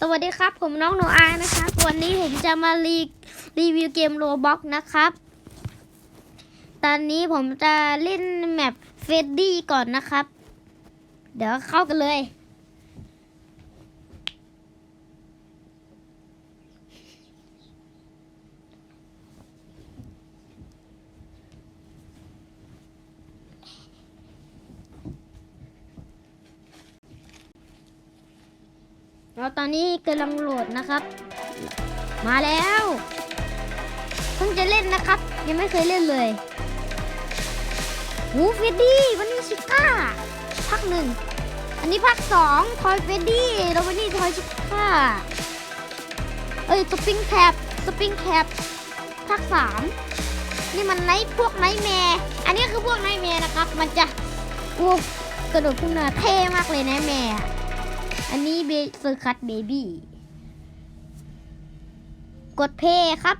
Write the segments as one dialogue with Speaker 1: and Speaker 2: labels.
Speaker 1: สวัสดีครับ ผมน้องโนอานะครับ วันนี้ผมจะมารีรีวิวเกมโรบ็อกนะครับ ตอนนี้ผมจะเล่นแมปเฟดดี้ก่อนนะครับ เดี๋ยวเข้ากันเลย เราตอนนี้กำลังโหลดนะครับ มาแล้วเพิ่งจะเล่นนะครับ ยังไม่เคยเล่นเลยหูเฟดดี้วันนี้ชิก้าภาคหนึ่งอันนี้ภาคสองทอยเฟดดี้แล้ววันนี้ทอยชิก้าเอ้ยสปริงแคปสปริงแคปภาคสามนี่มันไนท์พวกไนท์แมร์อันนี้คือพวกไนท์แมร์นะครับ มันจะโอ้กระโดดขึ้นมาเท่มากเลยไนท์แมร์ อันนี้เบเซอร์คัตเบบี้ กดเพย์ครับ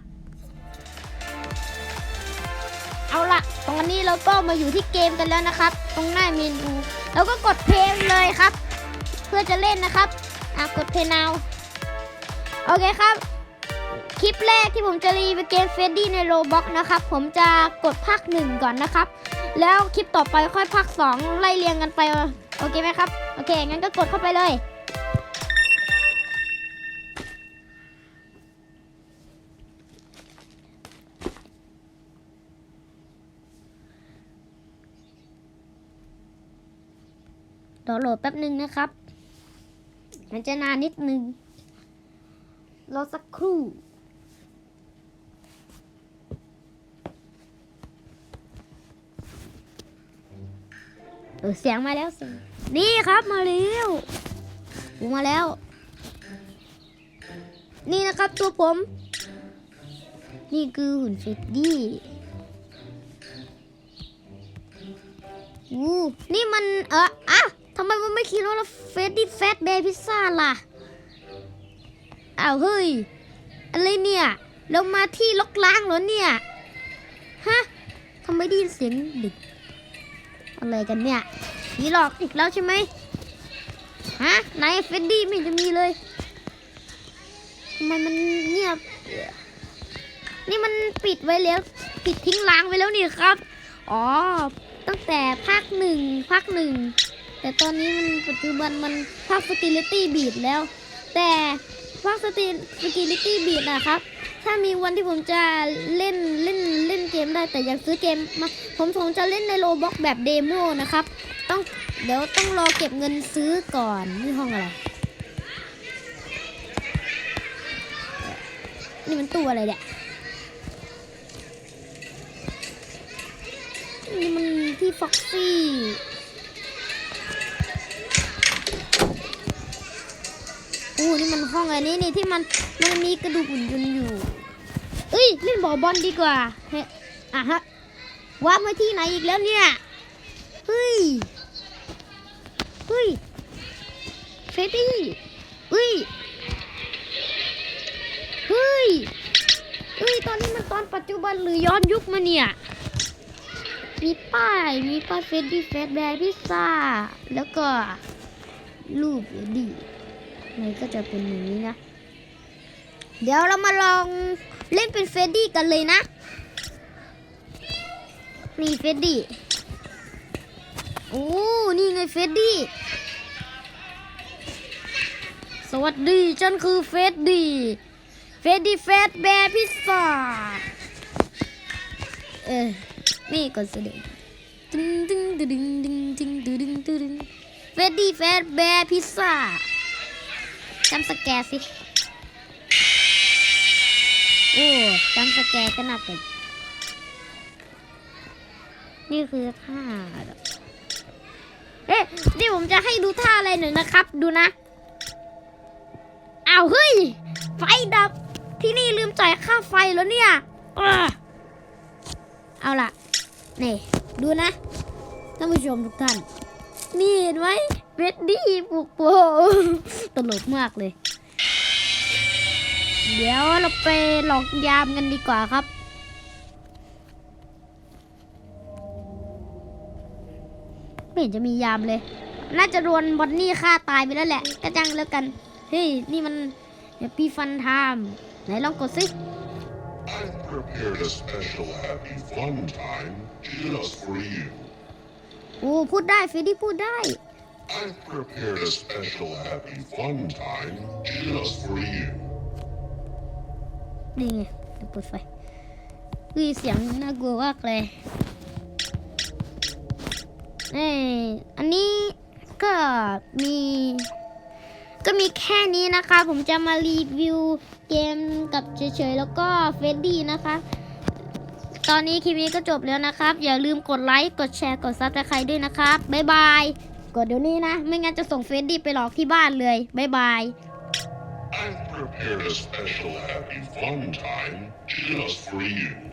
Speaker 1: เอาละตรงนี้เราก็มาอยู่ที่เกมกันแล้วนะครับ ตรงหน้าเมนูเราก็กดเพย์เลยครับ เพื่อจะเล่นนะครับ อะกดเพย์นาวโอเคครับ คลิปแรกที่ผมจะรีวิวเกมเฟดดี้ในโรบ็อกนะครับ ผมจะกดภาคหนึ่งก่อนนะครับ แล้วคลิปต่อไปค่อยภาคสองไล่เรียงกันไป โอเคไหมครับ เค งั้นก็กดเข้าไปเลย รอโหลดแป๊บหนึ่งนะครับ มันจะนานนิดนึง รอสักครู่เออเสียงมาแล้วเสียง นี่ครับมาแล้วกูมาแล้ว นี่นะครับตัวผม นี่คือหุ่นเฟดดี้อู้นี่มันเอออะทำไมมันไม่คิดว่าเราเฟดดี้แฟตเบย์พิซซ่าล่ะอ้าวเฮ้ย อะไรเนี่ยเรามาที่ลกล้างเหรอเนี่ย ฮะทำไมได้ยินเสียงเด็กอะไรกันเนี่ย ผีหลอกอีกแล้วใช่ไหมฮะไหนเฟดดี้ไม่จะมีเลยทำไมมันเงียบ นี่มันปิดไว้แล้ว ปิดทิ้งล้างไว้แล้วนี่ครับ อ๋อ ตั้งแต่ภาคหนึ่งภาคหนึ่ง แต่ตอนนี้มันปัจจุบันมันภาคสกิลิตี้บีดแล้ว แต่ภาคสติสกิลิตี้บีดนะครับ ถ้ามีวันที่ผมจะเล่นเล่นเล่นเกมได้แต่อยากซื้อเกมมาผมผมจะเล่นในโลบ็อกแบบเดโมนะครับ ต้องเดี๋ยวต้องรอเก็บเงินซื้อก่อนนี่ห้องอะไร นี่มันตู้อะไรเนี่ยนี่มันที่ฟ็อกซี่อู้นี่มันห้องอะไรนี่นี่ที่มันมันมีกระดูกหุ่นยนต์อยู่ เอ้ยเล่นบอลบอลดีกว่าเฮ้อะฮะวางไว้ที่ไหนอีกแล้วเนี่ย เฮ้ย เฮ้ยเฟดดี้เฮ้ยเฮ้ยเฮ้ย ตอนนี้มันตอนปัจจุบันหรือย้อนยุคมาเนี่ย มีป้าย มีป้ายเฟดดี้เฟดแบร์พิซซ่า แล้วก็รูปดดี้มันก็จะเป็นอย่างนี้นะ เดี๋ยวเรามาลองเล่นเป็นเฟดดี้กันเลยนะ นี่เฟดดี้ โอ้นี่ไงเฟดดี้สวัสดีฉันคือเฟดดี้เฟดดี้เฟดแบร์พิซซ่าเออนี่กดเสด็จตึงดึงดึงดึงดึงดึงดึงเฟดดี้เฟดแบร์พิซซ่าจำสแกสิโอ้จำสแกก็น่าเป็นนี่คือท่า เอ๊ะนี่ผมจะให้ดูท่าอะไรหนึ่งนะครับ ดูนะอ้าวเฮ้ย ไฟดับ ที่นี่ลืมจ่ายค่าไฟแล้วเนี่ย เอาล่ะ นี่ ดูนะ ท่านผู้ชมทุกท่าน นี่เห็นไหมเวดดี้ปลุกโปตลกมากเลย เดี๋ยวเราไปหลอกยามกันดีกว่าครับ ไม่เห็นจะมียามเลย น่าจะโดนบอนนี่ฆ่าตายไปแล้วแหละก็จังแล้วกัน เฮ้ย นี่มันเดี๋ยวพี่ฟันไทม์ไหนลองกดสิ
Speaker 2: I've prepared a special happy fun time just for you.
Speaker 1: โอ้พูดได้เฟรดดี้พูดได้
Speaker 2: I've prepared a special happy fun time just for you.
Speaker 1: นี่ไงเดี๋ยวเปิดไฟอุ้ยเสียงน่ากลัวมากเลย เอ้ยอันนี้ก็มี ก็มีแค่นี้นะคะ ผมจะมารีวิวเกมกับเฉยๆ แล้วก็เฟดดี้นะคะ ตอนนี้คลิปนี้ก็จบแล้วนะครับ อย่าลืมกดไลค์ กดแชร์ กดซับสไครต์ด้วยนะครับบ๊ายบาย กดเดี๋ยวนี้นะ ไม่งั้นจะส่งเฟดดี้ไปหลอกที่บ้านเลยบ๊ายบาย
Speaker 2: I've prepared a special happy fun time just for you.